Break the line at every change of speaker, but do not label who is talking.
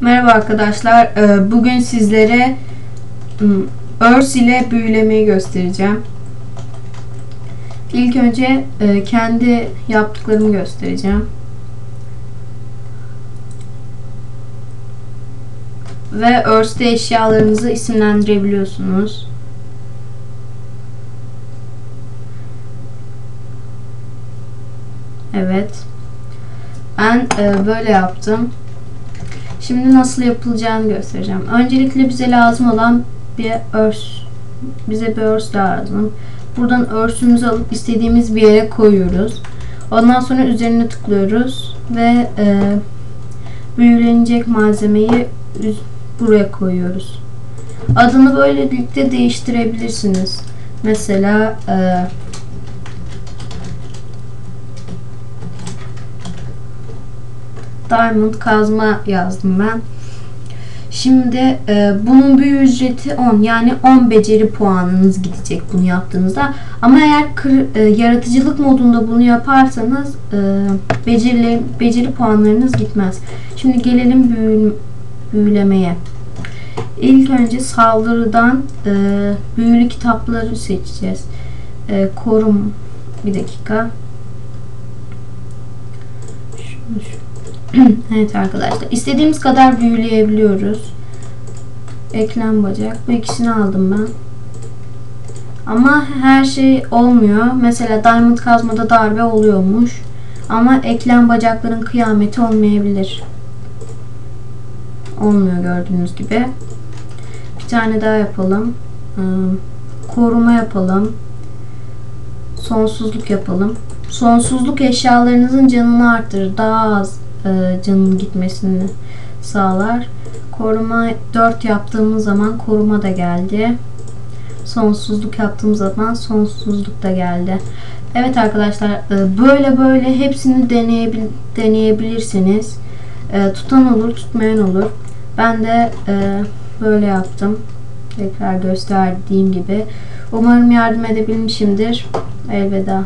Merhaba arkadaşlar. Ee, Bugün sizlere örs ile büyülemeyi göstereceğim. İlk önce e, kendi yaptıklarımı göstereceğim. Ve örste eşyalarınızı isimlendirebiliyorsunuz. Evet. Ben e, böyle yaptım. Şimdi nasıl yapılacağını göstereceğim. Öncelikle bize lazım olan bir örs. Bize bir örs lazım. Buradan örsümüzü alıp istediğimiz bir yere koyuyoruz. Ondan sonra üzerine tıklıyoruz ve e, büyülenecek malzemeyi buraya koyuyoruz. Adını böylelikle değiştirebilirsiniz. Mesela e, Diamond kazma yazdım ben. Şimdi e, bunun büyü ücreti 10 yani 10 beceri puanınız gidecek bunu yaptığınızda. Ama eğer kır, e, yaratıcılık modunda bunu yaparsanız e, beceri, beceri puanlarınız gitmez. Şimdi gelelim büyü, büyülemeye. İlk önce saldırıdan e, büyülü kitapları seçeceğiz. E, korum bir dakika. Şunu, şunu. evet arkadaşlar. istediğimiz kadar büyüleyebiliyoruz. Eklem bacak. Bu ikisini aldım ben. Ama her şey olmuyor. Mesela diamond kazmada darbe oluyormuş. Ama eklem bacakların kıyameti olmayabilir. Olmuyor gördüğünüz gibi. Bir tane daha yapalım. Hmm, koruma yapalım. Sonsuzluk yapalım. Sonsuzluk eşyalarınızın canını arttırır. Daha az e, canın gitmesini sağlar. Koruma 4 yaptığımız zaman koruma da geldi. Sonsuzluk yaptığım zaman sonsuzluk da geldi. Evet arkadaşlar e, böyle böyle hepsini deneyebil deneyebilirsiniz. E, tutan olur tutmayan olur. Ben de e, böyle yaptım. Tekrar gösterdiğim gibi. Umarım yardım edebilmişimdir. Elveda.